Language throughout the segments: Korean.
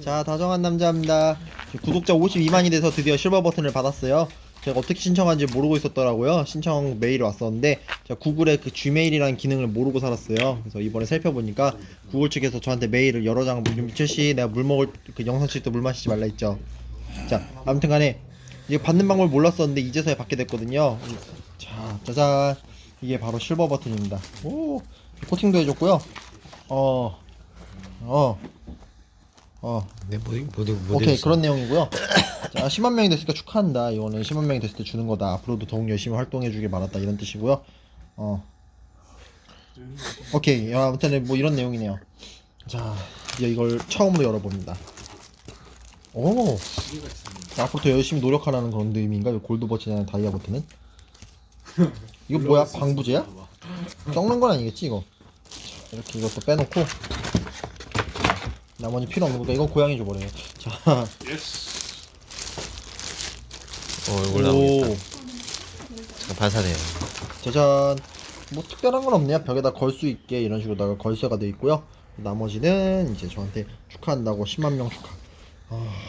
자 다정한 남자입니다. 구독자 52만이 돼서 드디어 실버 버튼을 받았어요. 제가 어떻게 신청한지 모르고 있었더라고요. 신청 메일이 왔었는데 제가 구글의 그 gmail이라는 기능을 모르고 살았어요. 그래서 이번에 살펴보니까 구글 측에서 저한테 메일을 여러 장 미철씨 내가 물 먹을 그 영상 찍을 때 물 마시지 말라 했죠. 자 아무튼 간에 이게 받는 방법을 몰랐었는데 이제서야 받게 됐거든요. 자 짜잔. 이게 바로 실버 버튼입니다. 오 코팅도 해줬고요. 어 어, 어, 네, 뭐, 뭐, 뭐, 오케이 그런 내용이고요. 자 10만 명이 됐으니까 축하한다. 이거는 10만 명이 됐을 때 주는 거다. 앞으로도 더욱 열심히 활동해 주길 바랐다 이런 뜻이고요. 어. 오케이 야, 아무튼 뭐 이런 내용이네요. 자 이제 이걸 처음으로 열어봅니다. 오. 자, 앞으로 더 열심히 노력하라는 그런 의미인가? 이 골드 버튼이나 다이아 버튼은? 이거 뭐야? 방부제야? 썩는 건 아니겠지 이거? 자, 이렇게 이것도 빼놓고 나머지 필요 없는 거니까 이건 고양이 줘버려요. 자. 어, 이걸 나오겠다. 오, 잠깐 반사돼요. 짜잔. 뭐 특별한 건 없네요. 벽에다 걸 수 있게 이런 식으로다가 걸쇠가 돼 있고요. 나머지는 이제 저한테 축하한다고 10만 명 축하.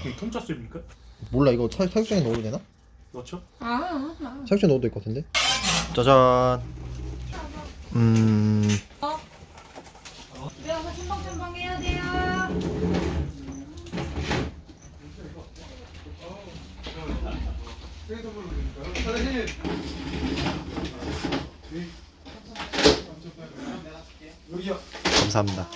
이거 통짜 씁니까? 몰라 이거 사, 사육장에 넣어도 되나? 넣죠? 아, 아. 사육장에 넣어도 될 것 같은데. 짜잔. 음, 내가 첨벙첨벙 해야 돼요. 감사합니다.